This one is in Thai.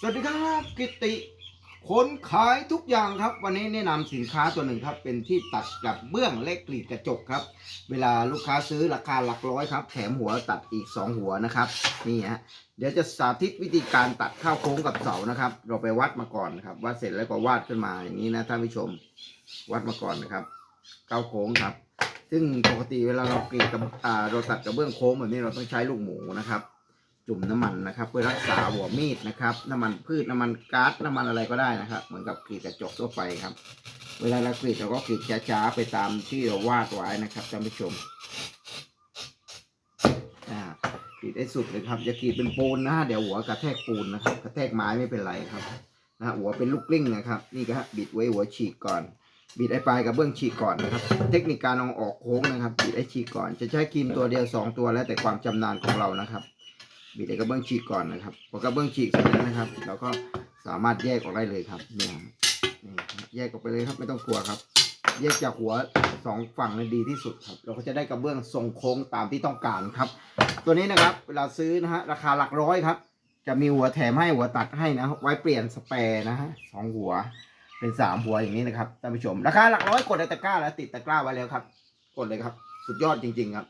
สวัสดีครับกิติคนขายทุกอย่างครับ วันนี้แนะนำสินค้าตัวหนึ่งครับ เป็นที่ตัดกับเบื้องและกรีดกระจกครับ เวลาลูกค้าซื้อราคาหลักร้อยครับ แถมหัวตัดอีก 2 หัวนะครับนี่ฮะเดี๋ยวจะสาธิตวิธีการตัดเข้าโค้งกับเสานะครับ เราไปวัดมาก่อนนะครับวัดเสร็จแล้วก็วาดขึ้นมาอย่างนี้นะท่านผู้ชมวัดมาก่อนนะครับเข้าโค้งครับ ซึ่งปกติเวลาเรากรีดกับเราตัดกับเบื้องโค้งแบบนี้เราต้องใช้ลูกหมูนะครับ จุ่มน้ำมันนะครับ เพื่อรักษาหัวมีดนะครับ น้ำมันพืชน้ำมันก๊าซน้ำมันอะไรก็ได้นะครับ เหมือนกับกรีดกระจกทั่วไปครับ เวลาเรากรีดเราก็กรีดช้าๆไปตามที่เราวาดไว้นะครับท่านผู้ชมอ่ากรีดให้สุดเลยครับอย่ากรีดเป็นปูนนะฮะเดี๋ยวหัวกระแทกปูนนะครับกระแทกไม้ไม่เป็นไรครับนะฮะหัวเป็นลูกกลิ้งนะครับ นี่ก็บิดไว้หัวฉีกก่อน บิดไอ้ปลายกับเบื้องฉีกก่อนนะครับ เทคนิคการเอาออกโค้งนะครับ บิดไอ้ฉีกก่อน จะใช้ครีมตัวเดียวสองตัวแล้วแต่ความจำนาญของเรานะครับ บิดไอ้กระเบื้องฉีกก่อนนะครับพอกระเบื้องฉีกเสร็จแล้วนะครับ เราก็สามารถแยกออกได้เลยครับเนี่ยแยกออกไปเลยครับไม่ต้องกลัวครับ แยกจากหัวสองฝั่งเลยดีที่สุดครับ เราก็จะได้กระเบื้องทรงโค้งตามที่ต้องการครับ ตัวนี้นะครับเวลาซื้อนะฮะราคาหลักร้อยครับจะมีหัวแถมให้หัวตัดให้นะ ไว้เปลี่ยนสเปร์นะฮะสองหัวเป็นสามหัวอย่างนี้นะครับท่านผู้ชมราคาหลักร้อยกดในตะกร้าแล้วติดตะกร้าไว้แล้วครับ กดเลยครับ สุดยอดจริง ๆ ครับ